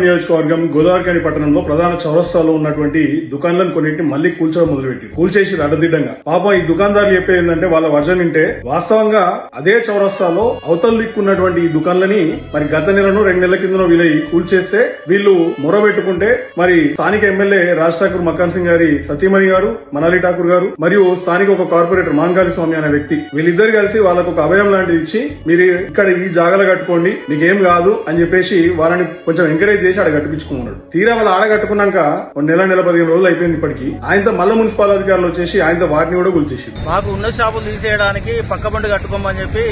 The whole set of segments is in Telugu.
నియోజకవర్గం గోదావరికాని పట్టణంలో ప్రధాన చౌరస్తాలో ఉన్నటువంటి దుకాణాలను కొన్నింటిని మళ్ళీ కూల్చడం మొదలుపెట్టి కూల్చేసి అడ్డదిడ్డంగా పాపం ఈ దుకాణదారులు చెప్పేది ఏంటంటే వాళ్ళ వర్జన్ వింటే వాస్తవంగా అదే చౌరస్తాలో అవతల దిక్కున్నటువంటి ఈ దుకాణాలని మరి గత నెలను రెండు నెలల కింద వీళ్ళ కూల్చేస్తే వీళ్ళు మొరబెట్టుకుంటే మరి స్థానిక ఎమ్మెల్యే రాజ్ ఠాకూర్ మక్కాన్ సింగ్ గారి సతీమణి గారు మనాలి ఠాకూర్ గారు మరియు స్థానిక ఒక కార్పొరేటర్ మాంగాలి స్వామి అనే వ్యక్తి వీళ్ళిద్దరు కలిసి వాళ్ళకు ఒక అభయం లాంటిది ఇచ్చి మీరు ఇక్కడ ఈ జాగలు కట్టుకోండి మీకేం కాదు అని చెప్పేసి వాళ్ళని కొంచెం ఎంకరేజ్ చేసి ఆడ కట్టిపించుకున్నాడు తీరా వాళ్ళు ఆడ కట్టుకున్నాక ఒక నెల నెల పదిహేను రోజులు అయిపోయింది ఇప్పటికి. ఆయనతో మళ్ళీ మున్సిపల్ అధికారులు వచ్చేసి ఆయనతో వాటిని కూడా గుర్తించి మాకు ఉన్న షాపులు తీసేయడానికి పక్క బండి కట్టుకోమని చెప్పి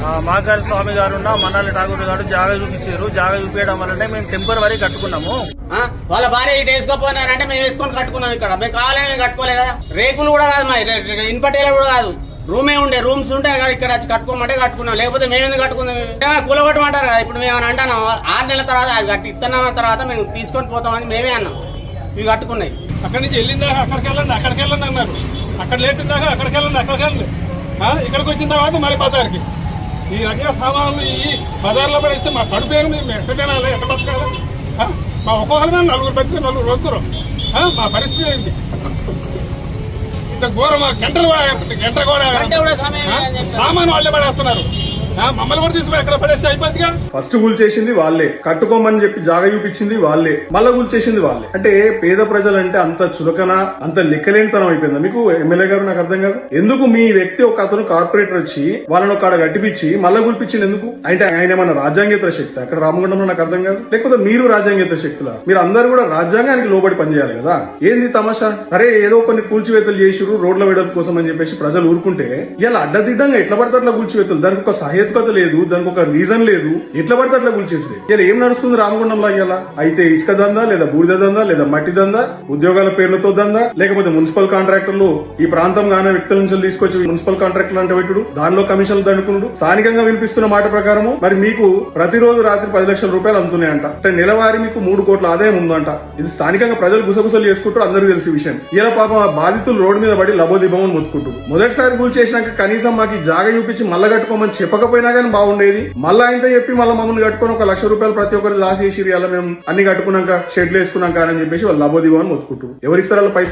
ఆ, మాగారి స్వామి గారు ఉన్న మన్నాలి ఠాగూర్ గారు జాగా చూపించారు. జాగా చూపించడం వల్లనే మేము టెంపరీ కట్టుకున్నాము. ఆ? వాళ్ళ భార్య ఇటు వేసుకోపోయినారంటే మేము వేసుకొని కట్టుకున్నాం ఇక్కడ. మేము కావాలని కట్టుకోలేదు? కదా రేకులు కూడా కాదు మా ఇన్పటేలు కూడా కాదు. రూమే ఉండే రూమ్స్ ఉంటే ఇక్కడ వచ్చి కట్టుకోమంటే కట్టుకున్నాం. లేకపోతే మేము ఎందుకు కట్టుకుందాం? ఏమైనా కూలగొట్టమంటారు? కదా ఇప్పుడు మేము అని అంటాను ఆరు నెలల తర్వాత అది కట్టి ఇస్తున్నాం తర్వాత మేము తీసుకొని పోతామని మేమే అన్నాం. ఇవి కట్టుకున్నాయి. అక్కడి నుంచి వెళ్ళిందాక అక్కడికి వెళ్ళండి అక్కడికి వెళ్ళండి అన్నారు. అక్కడ లేట్ అక్కడికి వెళ్ళండి అక్కడికి వెళ్ళండి. ఇక్కడికి వచ్చిన తర్వాత మరి బజార్కి. ఈ రకమైన సామాన్లు ఈ బజార్లో పడేస్తే మా కడుపు ఏమి మేము ఎక్కడ తినాలి? ఎక్కడ బతకాలి? మా ఒక్కొక్కరి నలుగురు బతికి నలుగురు వస్తారు మా పరిస్థితి ఏంటి? ఇంత ఘోరం గంటలు కూడా- గంట కూడా. సామాను వాళ్ళే పడేస్తున్నారు. మమ్మల్ని కూడా తీసుకుని ఎక్కడ పడేస్తే అయిపోతుందిగా ఫస్ట్ వాళ్ళే. కట్టుకోమని చెప్పి జాగ చూపించింది వాళ్ళే. మళ్ళా కూల్చేసింది వాళ్ళే. అంటే పేద ప్రజలంటే అంత చులకన అంత లెక్కలేనితనం అయిపోయిందా? మీకు ఎమ్మెల్యే గారు నాకు అర్థం కాదు? ఎందుకు మీ వ్యక్తి ఒక అతను కార్పొరేటర్ వచ్చి వాళ్ళని ఒక గట్టిపించి మళ్ళా కూల్పించింది ఎందుకు? అంటే ఆయన ఏమన్నా రాజ్యాంగేతర శక్తి? అక్కడ రామగుండంలో నాకు అర్థం కాదు. లేకపోతే మీరు రాజ్యాంగేతర శక్తులా? మీరు అందరూ కూడా రాజ్యాంగానికి లోబడి పనిచేయాలి కదా? ఏంది తమాషా? అరే ఏదో కొన్ని కూల్చివేతలు చేసిరు రోడ్ల వేడల కోసం అని చెప్పేసి ప్రజలు ఊరుకుంటే ఇలా అడ్డదిడ్డంగా ఎట్లా పడితే అట్లా కూల్చివేతలు? దానికి ఒక సహేతుకత లేదు దానికి ఒక రీజన్ లేదు. ఎట్లా పడితే అట్లా గుల్చేసి ఇలా ఏం నడుస్తుంది రామగుండంలో ఇలా అయితే ఇసుక దందా లేదా బూడిద దందా లేదా మట్టి దందా ఉద్యోగాల పేర్లతో దందా లేకపోతే మున్సిపల్ కాంట్రాక్టర్లు ఈ ప్రాంతం గానే వ్యక్తుల నుంచి తీసుకొచ్చి మున్సిపల్ కాంట్రాక్టర్లు అంటే పెట్టుడు దానిలో కమిషన్లు దండుకున్నాడు స్థానికంగా వినిపిస్తున్న మాట ప్రకారము మరి మీకు ప్రతిరోజు రాత్రి పది లక్షల రూపాయలు అందుతున్నాయంట. అంటే నెలవారీ మీకు మూడు కోట్ల ఆదాయం ఉందంట. ఇది స్థానికంగా ప్రజలు గుసగుసలు చేసుకుంటారు అందరికీ తెలిసి విషయం. ఇలా పాపం ఆ బాధితులు రోడ్డు మీద పడి లబోదిబమని మొత్తుకుంటారు మొదటిసారి కూల్ చేసినాక కనీసం మాకు జాగ చూపించి మళ్ళా కట్టుకోమని చెప్పకపోయినా కానీ బాగుండేది. మళ్ళా ఆయనతో చెప్పి మళ్ళీ మమ్మల్ని కట్టుకొని ఒక లక్ష రూపాయలు ప్రతి ఒక్కరు లాస్ చేసి ఇలా మేము అన్ని కట్టుకున్నాక షెడ్లు వేసుకున్నాక అని చెప్పేసి వాళ్ళు లబోదిబమని మొత్తుకుంటారు ఎవరిస్తారు వాళ్ళ పైసలు?